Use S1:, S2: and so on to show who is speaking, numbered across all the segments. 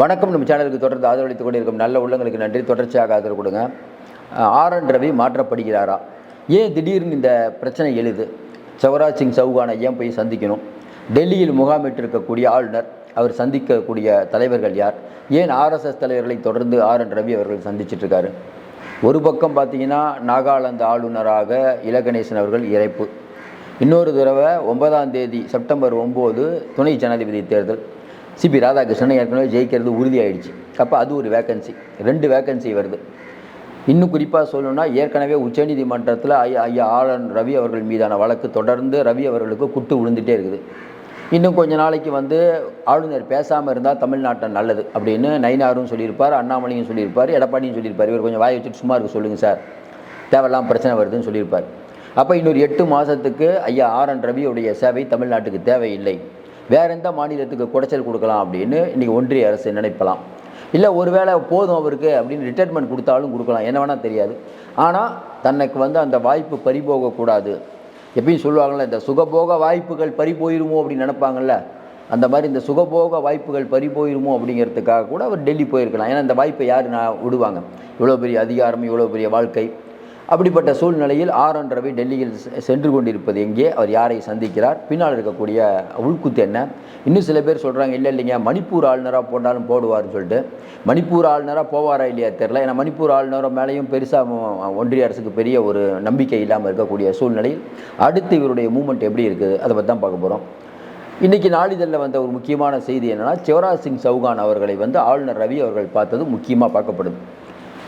S1: வணக்கம். நம்ம சேனலுக்கு தொடர்ந்து ஆதரவளித்துக் கொண்டிருக்கும் நல்ல உள்ளங்களுக்கு நன்றி. தொடர்ச்சியாக ஆதரவு கொடுங்க. ஆர் என் ரவி மாற்றப்படுகிறாரா? ஏன் திடீர்னு இந்த பிரச்சனை எழுது? சவராஜ் சிங் சவுகானை ஏன் போய் சந்திக்கணும்? டெல்லியில் முகாமிட்டிருக்கக்கூடிய ஆளுநர் அவர் சந்திக்கக்கூடிய தலைவர்கள் யார்? ஏன் ஆர்எஸ்எஸ் தலைவர்களை தொடர்ந்து ஆர் என் ரவி அவர்கள் சந்திச்சிட்ருக்காரு? ஒரு பக்கம் பார்த்தீங்கன்னா நாகாலாந்து ஆளுநராக இலகணேசன் அவர்கள் இறைப்பு. இன்னொரு தடவை ஒன்பதாம் தேதி செப்டம்பர் ஒம்பது துணை ஜனாதிபதி தேர்தல். சிபி ராதாகிருஷ்ணன் ஏற்கனவே ஜெயிக்கிறது உறுதியாயிடுச்சு. அப்போ அது ஒரு வேக்கன்சி ரெண்டு வேக்கன்சி வருது. இன்னும் குறிப்பாக சொல்லணும்னா ஏற்கனவே உச்சநீதிமன்றத்தில் ஐயா ஐயா ஆளன் ரவி அவர்கள் மீதான வழக்கு தொடர்ந்து ரவி அவர்களுக்கு குட்டு விழுந்துட்டே இருக்குது. இன்னும் கொஞ்ச நாளைக்கு வந்து ஆளுநர் பேசாமல் இருந்தால் தமிழ்நாட்டை நல்லது அப்படின்னு நயினாரும் சொல்லியிருப்பார் அண்ணாமலையும் சொல்லியிருப்பார் எடப்பாடியும் சொல்லியிருப்பார். இவர் கொஞ்சம் வாய வச்சுட்டு சும்மா இருக்க சொல்லுங்கள் சார். தேவையில்லாம் பிரச்சனை வருதுன்னு சொல்லியிருப்பார். அப்போ இன்னொரு எட்டு மாதத்துக்கு ஐயா ஆர் என் ரவியுடைய சேவை தமிழ்நாட்டுக்கு தேவையில்லை. வேற எந்த மாநிலத்துக்கு குடைச்சல் கொடுக்கலாம் அப்படின்னு இன்றைக்கி ஒன்றிய அரசு நினைப்பலாம். இல்லை ஒருவேளை போதும் அவருக்கு அப்படின்னு ரிட்டைர்மெண்ட் கொடுத்தாலும் கொடுக்கலாம். என்ன வேணால் தெரியாது. ஆனால் தனக்கு வந்து அந்த வாய்ப்பு பறிபோகக்கூடாது. எப்பயும் சொல்லுவாங்கள்ல இந்த சுகபோக வாய்ப்புகள் பறி போயிருமோ அப்படின்னு நினைப்பாங்கல்ல. அந்த மாதிரி இந்த சுகபோக வாய்ப்புகள் பறி போயிருமோ அப்படிங்கிறதுக்காக கூட அவர் டெல்லி போயிருக்கலாம். ஏன்னா இந்த வாய்ப்பை யார் நான் விடுவாங்க? இவ்வளோ பெரிய அதிகாரம் இவ்வளோ பெரிய வாழ்க்கை. அப்படிப்பட்ட சூழ்நிலையில் ஆர் என் ரவி டெல்லியில் செ- சென்று கொண்டிருப்பது எங்கே? அவர் யாரை சந்திக்கிறார்? பின்னால் இருக்கக்கூடிய உள்குத்து என்ன? இன்னும் சில பேர் சொல்கிறாங்க இல்லை இல்லைங்க மணிப்பூர் ஆளுநராக போட்டாலும் போடுவார்னு சொல்லிட்டு. மணிப்பூர் ஆளுநராக போவாரா இல்லையா தெரில ஏன்னா மணிப்பூர் ஆளுநரை மேலேயும் பெருசாக ஒன்றிய அரசுக்கு பெரிய ஒரு நம்பிக்கை இல்லாமல் இருக்கக்கூடிய சூழ்நிலையில் அடுத்து இவருடைய மூமெண்ட் எப்படி இருக்குது? அதை பற்றி தான் பார்க்க போகிறோம் இன்றைக்கி நாளிதழில் வந்த ஒரு முக்கியமான செய்தி என்னென்னா சிவராஜ் சிங் சௌகான் அவர்களை வந்து ஆளுநர் ரவி அவர்கள் பார்த்தது முக்கியமாக பார்க்கப்படுது.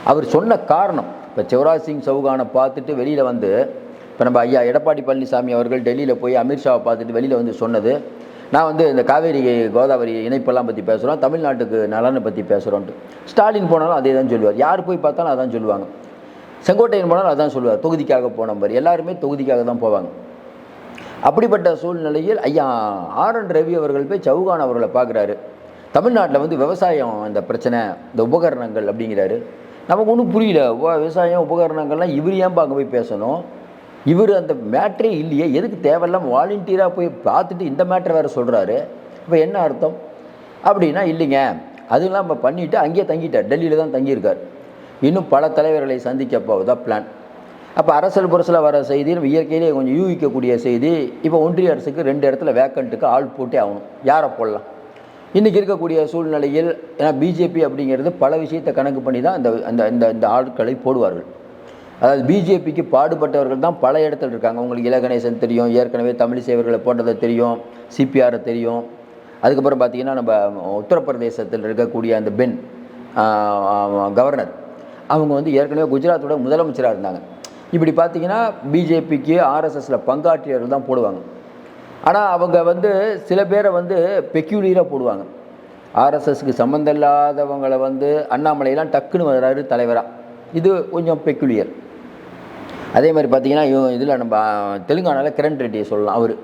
S1: அவர் சொன்ன காரணம் இப்போ சிவராஜ் சிங் சௌகானை பார்த்துட்டு வெளியில் வந்து இப்போ நம்ம ஐயா எடப்பாடி பழனிசாமி அவர்கள் டெல்லியில் போய் அமித்ஷாவை பார்த்துட்டு வெளியில் வந்து சொன்னது. நான் வந்து இந்த காவேரி கோதாவரி இணைப்பெல்லாம் பற்றி பேசுகிறோம் தமிழ்நாட்டுக்கு நலனை பற்றி பேசுகிறோன்ட்டு ஸ்டாலின் போனாலும் அதே தான் சொல்லுவார். யார் போய் பார்த்தாலும் அதான் சொல்லுவாங்க. செங்கோட்டையன் போனாலும் அதான் சொல்லுவார். தொகுதிக்காக போனவர். எல்லாருமே தொகுதிக்காக தான் போவாங்க. அப்படிப்பட்ட சூழ்நிலையில் ஐயா ஆர் என் ரவி அவர்கள் போய் சவுகான் அவர்களை பார்க்குறாரு. தமிழ்நாட்டில் வந்து விவசாயம் இந்த பிரச்சனை இந்த உபகரணங்கள் அப்படிங்கிறாரு. நமக்கு ஒன்றும் புரியல. விவசாயம் உபகரணங்கள்லாம் இவர் ஏன்பா அங்கே போய் பேசணும்? இவர் அந்த மேட்ரே இல்லையே. எதுக்கு தேவையில்லாமல் வாலண்டியராக போய் பார்த்துட்டு இந்த மேட்ரை வேறு சொல்கிறாரு இப்போ என்ன அர்த்தம்? அப்படின்னா இல்லைங்க. அதெல்லாம் நம்ம பண்ணிவிட்டு அங்கேயே தங்கிட்டார். டெல்லியில் தான் தங்கியிருக்கார். இன்னும் பல தலைவர்களை சந்திக்க போவதான் பிளான் அப்போ அரசல் புரசலாக வர செய்தி நம்ம இயற்கையிலேயே கொஞ்சம் யூகிக்கக்கூடிய செய்தி இப்போ ஒன்றிய அரசுக்கு ரெண்டு இடத்துல வேக்கண்ட்டுக்கு ஆள் போட்டே ஆகணும். யாரை போடலாம்? இன்றைக்கி இருக்கக்கூடிய சூழ்நிலையில் ஏன்னா பிஜேபி அப்படிங்கிறது பல விஷயத்தை கணக்கு பண்ணி தான் இந்த அந்த இந்த இந்த ஆட்களை போடுவார்கள். அதாவது பிஜேபிக்கு பாடுபட்டவர்கள் தான் பல இடத்துல இருக்காங்க. உங்களுக்கு இலகணேசன் தெரியும் ஏற்கனவே தமிழ் சேவர்களை போன்றதை தெரியும் சிபிஆரை தெரியும். அதுக்கப்புறம் பார்த்தீங்கன்னா நம்ம உத்தரப்பிரதேசத்தில் இருக்கக்கூடிய அந்த பென் கவர்னர் அவங்க வந்து ஏற்கனவே குஜராத்தோட முதலமைச்சராக இருந்தாங்க. இப்படி பார்த்தீங்கன்னா பிஜேபிக்கு ஆர்எஸ்எஸில் பங்காற்றியவர்கள் தான் போடுவாங்க. ஆனால் அவங்க வந்து சில பேரை வந்து பெக்யூலியராக போடுவாங்க. ஆர்எஸ்எஸ்க்கு சம்மந்தம் இல்லாதவங்களை வந்து அண்ணாமலையெல்லாம் டக்குன்னு வர்றாரு தலைவராக இது கொஞ்சம் பெக்யூலியர் அதே மாதிரி பார்த்தீங்கன்னா இதில் நம்ம தெலுங்கானாவில் கிரண் ரெட்டியை சொல்லலாம் அவர்.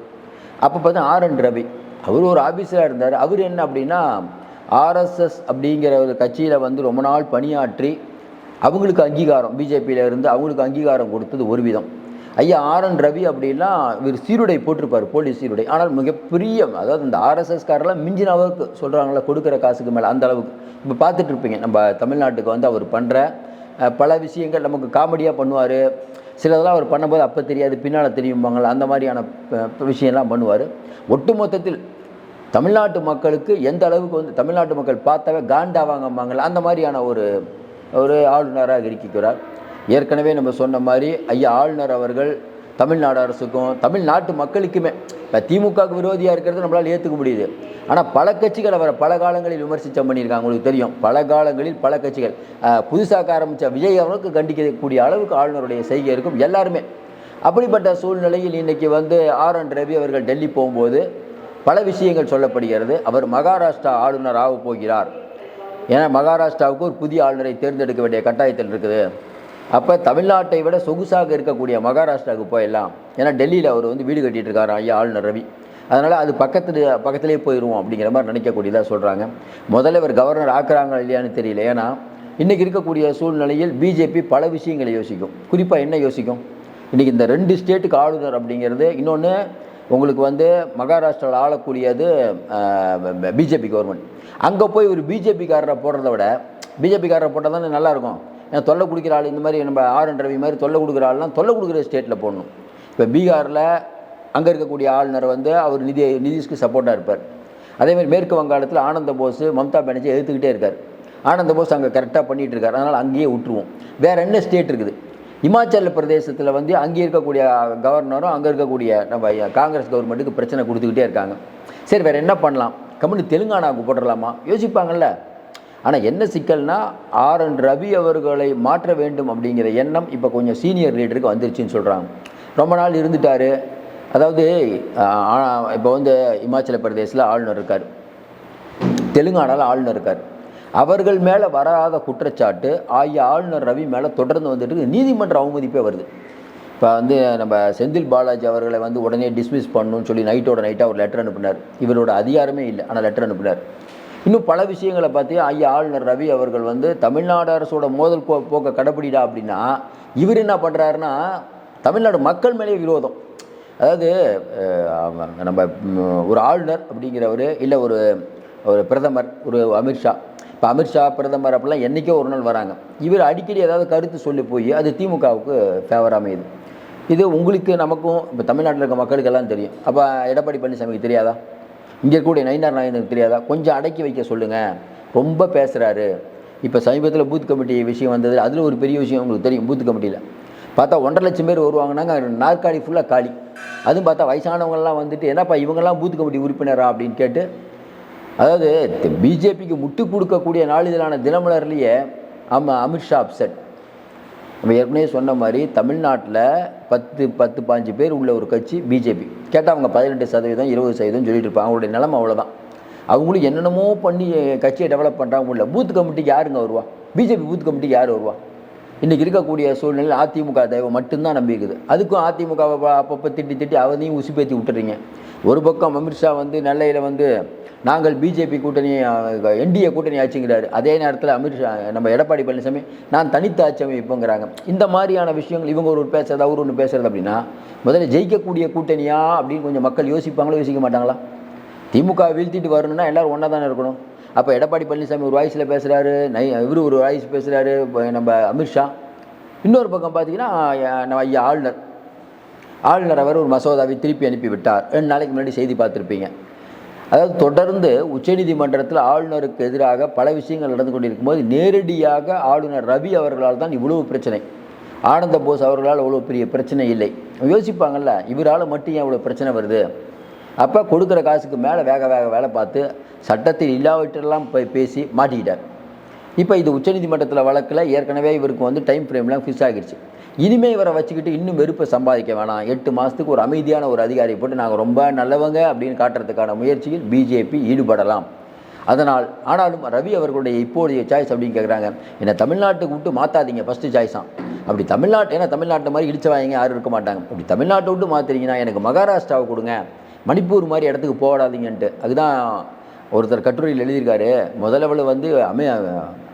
S1: அப்போ பார்த்தா ஆர் என் ரவி. அவர் ஒரு ஆஃபீஸராக இருந்தார். அவர் என்ன அப்படின்னா ஆர்எஸ்எஸ் அப்படிங்கிற ஒரு கட்சியில் வந்து ரொம்ப நாள் பணியாற்றி அவங்களுக்கு அங்கீகாரம் பிஜேபியில் இருந்து அவங்களுக்கு அங்கீகாரம் கொடுத்தது ஒரு விதம். ஐயா ஆர் என் ரவி அப்படின்னா இவர் சீருடை போட்டிருப்பார் போலீஸ் சீருடை. ஆனால் மிகப்பெரிய அதாவது இந்த ஆர்எஸ்எஸ்காரெல்லாம் மிஞ்சின அளவுக்கு சொல்கிறாங்களா கொடுக்குற காசுக்கு மேலே அந்த அளவுக்கு. இப்போ பார்த்துட்டு இருப்பீங்க நம்ம தமிழ்நாட்டுக்கு வந்து அவர் பண்ணுற பல விஷயங்கள் நமக்கு காமெடியாக பண்ணுவார். சிலதெல்லாம் அவர் பண்ணும்போது அப்போ தெரியாது பின்னால் தெரியும்பாங்களா அந்த மாதிரியான விஷயம்லாம் பண்ணுவார். ஒட்டு மொத்தத்தில் தமிழ்நாட்டு மக்களுக்கு எந்த அளவுக்கு வந்து தமிழ்நாட்டு மக்கள் பார்த்தாவே காண்டாவாங்கம்பாங்களா அந்த மாதிரியான ஒரு ஒரு ஆளுநராக இருக்கிறார் ஏற்கனவே நம்ம சொன்ன மாதிரி ஐயா ஆளுநர் அவர்கள் தமிழ்நாடு அரசுக்கும் தமிழ்நாட்டு மக்களுக்குமே இப்போ திமுகவுக்கு விரோதியாக இருக்கிறது நம்மளால் ஏற்றுக்க முடியுது. ஆனால் பல கட்சிகள் அவரை பல காலங்களில் விமர்சித்த பண்ணியிருக்காங்க. உங்களுக்கு தெரியும் பல காலங்களில் பல கட்சிகள் புதுசாக ஆரம்பித்த விஜய் அவர்களுக்கு கண்டிக்கக்கூடிய அளவுக்கு ஆளுநருடைய செய்கை இருக்கும் எல்லாருமே. அப்படிப்பட்ட சூழ்நிலையில் இன்றைக்கி வந்து ஆர் என் ரவி அவர்கள் டெல்லி போகும்போது பல விஷயங்கள் சொல்லப்படுகிறது. அவர் மகாராஷ்டிரா ஆளுநர் ஆக போகிறார். ஏன்னா மகாராஷ்டிராவுக்கு ஒரு புதிய ஆளுநரை தேர்ந்தெடுக்க வேண்டிய கட்டாயத்தில் இருக்குது. அப்போ தமிழ்நாட்டை விட சொகுசாக இருக்கக்கூடிய மகாராஷ்டிராவுக்கு போயிடலாம் ஏன்னா டெல்லியில் அவர் வந்து வீடு கட்டிகிட்டு இருக்காரு ஐயா ஆளுநர் ரவி அதனால் அது பக்கத்து பக்கத்திலே போயிடுவோம் அப்படிங்கிற மாதிரி நினைக்கக்கூடியதாக சொல்கிறாங்க முதல்ல இவர் கவர்னர் ஆக்குறாங்களா இல்லையான்னு தெரியல ஏன்னா இன்றைக்கி இருக்கக்கூடிய சூழ்நிலையில் பிஜேபி பல விஷயங்களை யோசிக்கும் குறிப்பாக என்ன யோசிக்கும் இன்றைக்கி இந்த ரெண்டு ஸ்டேட்டுக்கு ஆளுநர் அப்படிங்கிறது இன்னொன்று உங்களுக்கு வந்து மகாராஷ்டிராவில் ஆளக்கூடியது பிஜேபி கவர்மெண்ட் அங்கே போய் ஒரு பிஜேபிக்காரரை போடுறத விட பிஜேபிக்காரரை போட்டால் தானே நல்லாயிருக்கும் தொல்லை கொடுக்குற ஆள் இந்த மாதிரி நம்ம ஆர் என் ரவி மாதிரி தொல்லை கொடுக்குற ஆள்லாம் தொல்லை கொடுக்குற ஸ்டேட்டில் போடணும். இப்போ பீகாரில் அங்கே இருக்கக்கூடிய ஆளுநர் வந்து அவர் நிதி நிதிஷ்க்கு சப்போர்ட்டாக இருப்பார். அதேமாதிரி மேற்கு வங்காளத்தில் ஆனந்த போஸ் மம்தா பானர்ஜி எடுத்துக்கிட்டே இருக்கார். ஆனந்த போஸ் அங்கே கரெக்டாக பண்ணிகிட்டு இருக்கார். அதனால் அங்கேயே விட்டுருவோம். வேறு என்ன ஸ்டேட் இருக்குது? இமாச்சல பிரதேசத்தில் வந்து அங்கே இருக்கக்கூடிய கவர்னரும் அங்கே இருக்கக்கூடிய நம்ம காங்கிரஸ் கவர்மெண்ட்டுக்கு பிரச்சனை கொடுத்துக்கிட்டே இருக்காங்க. சரி வேறு என்ன பண்ணலாம்? கம்முன்னு தெலுங்கானாவுக்கு போட்டுடலாமா யோசிப்பாங்கல்ல? ஆனால் என்ன சிக்கல்னா ஆர் என் ரவி அவர்களை மாற்ற வேண்டும் அப்படிங்கிற எண்ணம் இப்போ கொஞ்சம் சீனியர் லீடருக்கு வந்துருச்சுன்னு சொல்கிறாங்க ரொம்ப நாள் இருந்துட்டார். அதாவது இப்போ வந்து இமாச்சல பிரதேசில் ஆளுநர் இருக்கார். தெலுங்கானாவில் ஆளுநர் இருக்கார். அவர்கள் மேலே வராத குற்றச்சாட்டு ஆகிய ஆளுநர் ரவி மேலே தொடர்ந்து வந்துட்டு நீதிமன்ற அவமதிப்பே வருது. இப்போ வந்து நம்ம செந்தில் பாலாஜி அவர்களை வந்து உடனே டிஸ்மிஸ் பண்ணணும்னு சொல்லி நைட்டோட நைட்டாக ஒரு லெட்டர் அனுப்பினார். இவரோட அதிகாரமே இல்லை. ஆனால் லெட்டர் அனுப்பினார். இன்னும் பல விஷயங்களை பார்த்து ஐயா ஆளுநர் ரவி அவர்கள் வந்து தமிழ்நாடு அரசோட மோதல் போ போக்கை கடைப்பிடிடா அப்படின்னா இவர் என்ன பண்ணுறாருன்னா தமிழ்நாடு மக்கள் மேலே விரோதம். அதாவது நம்ம ஒரு ஆளுநர் அப்படிங்கிறவர் இல்லை ஒரு ஒரு பிரதமர் ஒரு அமித்ஷா இப்போ அமித்ஷா பிரதமர் அப்படிலாம் என்றைக்கோ ஒரு நாள் வராங்க. இவர் அடிக்கடி ஏதாவது கருத்து சொல்லி போய் அது திமுகவுக்கு ஃபேவர் அமையுது. இது உங்களுக்கு நமக்கும் இப்போ தமிழ்நாட்டில் இருக்க மக்களுக்கெல்லாம் தெரியும். அப்போ எடப்பாடி பழனிசாமிக்கு தெரியாதா? இங்கே இருக்கக்கூடிய நயினார் நாயனுக்கு தெரியாதா? கொஞ்சம் அடக்கி வைக்க சொல்லுங்கள் ரொம்ப பேசுகிறாரு இப்போ சமீபத்தில் பூத் கமிட்டி விஷயம் வந்தது. அதில் ஒரு பெரிய விஷயம் உங்களுக்கு தெரியும் பூத் கமிட்டியில் பார்த்தா ஒன்றரை லட்சம் பேர் வருவாங்கன்னாங்க நாற்காலி ஃபுல்லாக காலி. அதுவும் பார்த்தா வயசானவங்கெல்லாம் வந்துட்டு என்னப்பா இவங்கெல்லாம் பூத் கமிட்டி உறுப்பினரா? அப்படின்னு கேட்டு அதாவது பிஜேபிக்கு முட்டு கொடுக்கக்கூடிய நாளிதழான தினமலர்லேயே ஆமாம் அமித்ஷா அப்செட் நம்ம ஏற்கனவே சொன்ன மாதிரி தமிழ்நாட்டில் பத்து பத்து பாஞ்சு பேர் உள்ள ஒரு கட்சி பிஜேபி. கேட்டால் அவங்க பதினெட்டு சதவீதம் இருபது சதவீதம் சொல்லிட்டு இருப்பாங்க. அவங்களுடைய நிலைமை அவ்வளோதான் அவங்களும் என்னென்னமோ பண்ணி கட்சியை டெவலப் பண்ணுறாங்க உள்ள பூத் கமிட்டிக்கு யாருங்க வருவா? பிஜேபி பூத் கமிட்டிக்கு யார் வருவா? இன்றைக்கி இருக்கக்கூடிய சூழ்நிலையில் அதிமுக தெய்வம் மட்டும்தான் நம்பி இருக்குது. அதுக்கும் அதிமுகவை அப்பப்போ திட்டி திட்டி அவதையும் உசுப்பேத்தி விட்டுறீங்க. ஒரு பக்கம் அமித்ஷா வந்து நெல்லையில் வந்து நாங்கள் பிஜேபி கூட்டணி என்டிஏ கூட்டணி ஆட்சிங்கிறாரு. அதே நேரத்தில் அமித்ஷா நம்ம எடப்பாடி பழனிசாமி நான் தனித்து ஆட்சி அமைப்போங்கிறாங்க. இந்த மாதிரியான விஷயங்கள் இவங்க ஒரு பேசுறது அவர் ஒன்று பேசுறது அப்படின்னா முதல்ல ஜெயிக்கக்கூடிய கூட்டணியா அப்படின்னு கொஞ்சம் மக்கள் யோசிப்பாங்களோ யோசிக்க மாட்டாங்களா? திமுக வீழ்த்திட்டு வரணும்னா எல்லாரும் ஒன்றா தானே இருக்கணும். அப்போ எடப்பாடி பழனிசாமி ஒரு வாய்ஸில் பேசுகிறாரு நை இவர் ஒரு வாய்ஸ் பேசுகிறாரு நம்ம அமித்ஷா இன்னொரு பக்கம் பார்த்தீங்கன்னா நம்ம ஐயா ஆளுநர். ஆளுநர் அவர் ஒரு மசோதாவை திருப்பி அனுப்பி விட்டார் ரெண்டு நாளைக்கு முன்னாடி செய்தி பார்த்துருப்பீங்க. அதாவது தொடர்ந்து உச்சநீதிமன்றத்தில் ஆளுநருக்கு எதிராக பல விஷயங்கள் நடந்து கொண்டிருக்கும் போது நேரடியாக ஆளுநர் ரவி அவர்களால் தான் இவ்வளவு பிரச்சனை. ஆனந்த போஸ் அவர்களால் அவ்வளோ பெரிய பிரச்சனை இல்லை. யோசிப்பாங்கல்ல இவரால் மட்டும் ஏன் இவ்வளோ பிரச்சனை வருது? அப்போ கொடுக்குற காசுக்கு மேலே வேக வேக வேலை பார்த்து சட்டத்தில் இல்லாவிட்டெல்லாம் போய் பேசி மாட்டிக்கிட்டார். இப்போ இது உச்சநீதிமன்றத்தில் வழக்கில் ஏற்கனவே இவருக்கு வந்து டைம் ஃப்ரேம்லாம் ஃபிக்ஸ் ஆகிடுச்சு இனிமே இவரை வச்சுக்கிட்டு இன்னும் வெறுப்பை சம்பாதிக்க வேணாம். எட்டு மாதத்துக்கு ஒரு அமைதியான ஒரு அதிகாரி போட்டு நாங்கள் ரொம்ப நல்லவங்க அப்படின்னு காட்டுறதுக்கான முயற்சியில் பிஜேபி ஈடுபடலாம். அதனால் ஆனாலும் ரவி அவர்களுடைய இப்போதைய சாய்ஸ் அப்படின்னு கேட்குறாங்க என்னை தமிழ்நாட்டுக்கு விட்டு மாற்றாதீங்க ஃபஸ்ட்டு சாய்ஸாம் அப்படி தமிழ்நாட்டு ஏன்னா தமிழ்நாட்டு மாதிரி இடிச்சவாங்க யாரும் இருக்க மாட்டாங்க. அப்படி தமிழ்நாட்டை விட்டு மாற்றுறீங்கன்னா எனக்கு மகாராஷ்டிராவை கொடுங்க. மணிப்பூர் மாதிரி இடத்துக்கு போடாதீங்கன்ட்டு அதுதான் ஒருத்தர் கட்டுரையில் எழுதியிருக்காரு முதலவள் வந்து அமை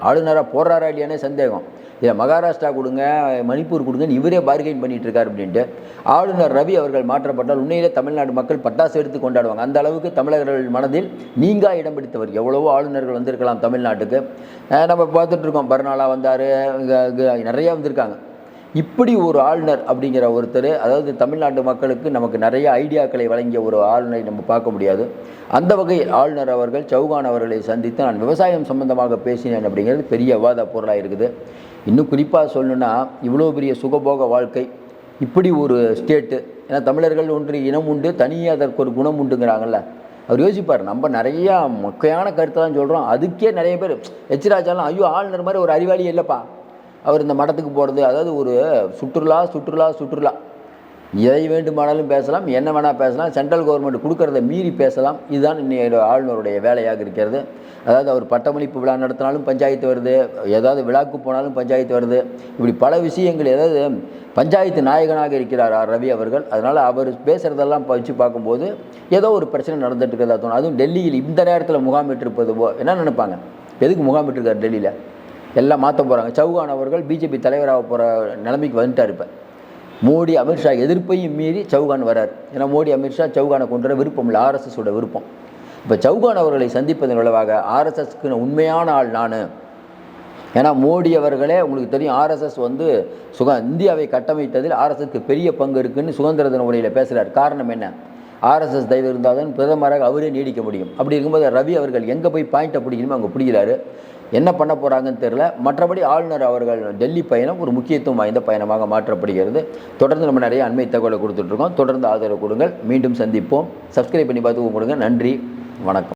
S1: ஆளுநராக போடுறாரா இல்லையானே சந்தேகம். இதை மகாராஷ்டிரா கொடுங்க மணிப்பூர் கொடுங்கன்னு இவரே பார்கெயின் பண்ணிட்டு இருக்காரு அப்படின்ட்டு. ஆளுநர் ரவி அவர்கள் மாற்றப்பட்டால் உண்மையிலே தமிழ்நாடு மக்கள் பட்டாசு எடுத்து கொண்டாடுவாங்க. அந்த அளவுக்கு தமிழர்கள் மனதில் நீங்கா இடம் பிடித்தவர். எவ்வளவோ ஆளுநர்கள் வந்திருக்கலாம் தமிழ்நாட்டுக்கு. நம்ம பார்த்துட்ருக்கோம் பர்னாலா வந்தார் நிறையா வந்திருக்காங்க. இப்படி ஒரு ஆளுநர் அப்படிங்கிற ஒருத்தர் அதாவது தமிழ்நாட்டு மக்களுக்கு நமக்கு நிறைய ஐடியாக்களை வழங்கிய ஒரு ஆளுநரை நம்ம பார்க்க முடியாது. அந்த வகையில் ஆளுநர் அவர்கள் சௌகான் அவர்களை சந்தித்து நான் விவசாயம் சம்பந்தமாக பேசினேன் அப்படிங்கிறது பெரிய விவாத பொருளாக இருக்குது. இன்னும் குறிப்பாக சொல்லணுன்னா இவ்வளோ பெரிய சுகபோக வாழ்க்கை இப்படி ஒரு ஸ்டேட்டு ஏன்னா தமிழர்கள் ஒன்று இனம் உண்டு தனியாக அதற்கு ஒரு குணம் உண்டுங்கிறாங்கல்ல. அவர் யோசிப்பார் நம்ம நிறையா மொக்கையான கருத்தை தான் சொல்கிறோம் அதுக்கே நிறைய பேர் எச் ராஜாலாம் ஐயோ ஆளுநர் மாதிரி ஒரு அறிவாளி இல்லைப்பா. அவர் இந்த மடத்துக்கு போகிறது அதாவது ஒரு சுற்றுலா சுற்றுலா சுற்றுலா. எதை வேண்டுமானாலும் பேசலாம் என்ன வேணால் பேசலாம் சென்ட்ரல் கவர்மெண்ட் கொடுக்கறத மீறி பேசலாம். இதுதான் இன்னைய ஆளுநருடைய வேலையாக இருக்கிறது. அதாவது அவர் பட்டமளிப்பு விழா நடத்தினாலும் பஞ்சாயத்து வருது ஏதாவது விழாக்கு போனாலும் பஞ்சாயத்து வருது. இப்படி பல விஷயங்கள் ஏதாவது பஞ்சாயத்து நாயகனாக இருக்கிறார் ஆர். ரவி அவர்கள். அதனால் அவர் பேசுகிறதெல்லாம் வச்சு பார்க்கும்போது ஏதோ ஒரு பிரச்சனை நடந்துட்டு இருக்கிறதா தோணும். அதுவும் டெல்லியில் இந்த நேரத்தில் முகாமிட்டிருப்பது போ என்ன நினைப்பாங்க? எதுக்கு முகாமிட்டிருக்கார் டெல்லியில்? எல்லாம் மாற்ற போகிறாங்க சவுகான் அவர்கள் பிஜேபி தலைவராக போகிற நிலைமைக்கு வந்துட்டார் இப்போ. மோடி அமித்ஷா எதிர்ப்பையும் மீறி சௌகான் வரார். ஏன்னா மோடி அமித்ஷா சவுகானை கொண்டு வர விருப்பம் இல்லை. ஆர்எஸ்எஸோட விருப்பம். இப்போ சௌகான் அவர்களை சந்திப்பதன் விளைவாக ஆர்எஸ்எஸ்க்கு உண்மையான ஆள் நான். ஏன்னா மோடி அவர்களே உங்களுக்கு தெரியும் ஆர்எஸ்எஸ் வந்து சுக இந்தியாவை கட்டமைத்ததில் ஆர்எஸ்எஸ்க்கு பெரிய பங்கு இருக்குன்னு சுதந்திர தின உரையில் பேசுகிறார் காரணம் என்ன? ஆர்எஸ்எஸ் தயவு இருந்தால் தான் பிரதமராக அவரே நீடிக்க முடியும். அப்படி இருக்கும்போது ரவி அவர்கள் எங்கே போய் பாயிண்ட்டை பிடிக்கணுமோ அங்கே பிடிக்கிறாரு. என்ன பண்ண போகிறாங்கன்னு தெரில மற்றபடி ஆளுநர் அவர்கள் டெல்லி பயணம் ஒரு முக்கியத்துவம் வாய்ந்த பயணமாக மாற்றப்படுகிறது. தொடர்ந்து நம்ம நிறைய அண்மை தகவலை கொடுத்துட்ருக்கோம் தொடர்ந்து ஆதரவு கொடுங்கள். மீண்டும் சந்திப்போம். சப்ஸ்கிரைப் பண்ணி பார்த்து கொடுங்க நன்றி. வணக்கம்.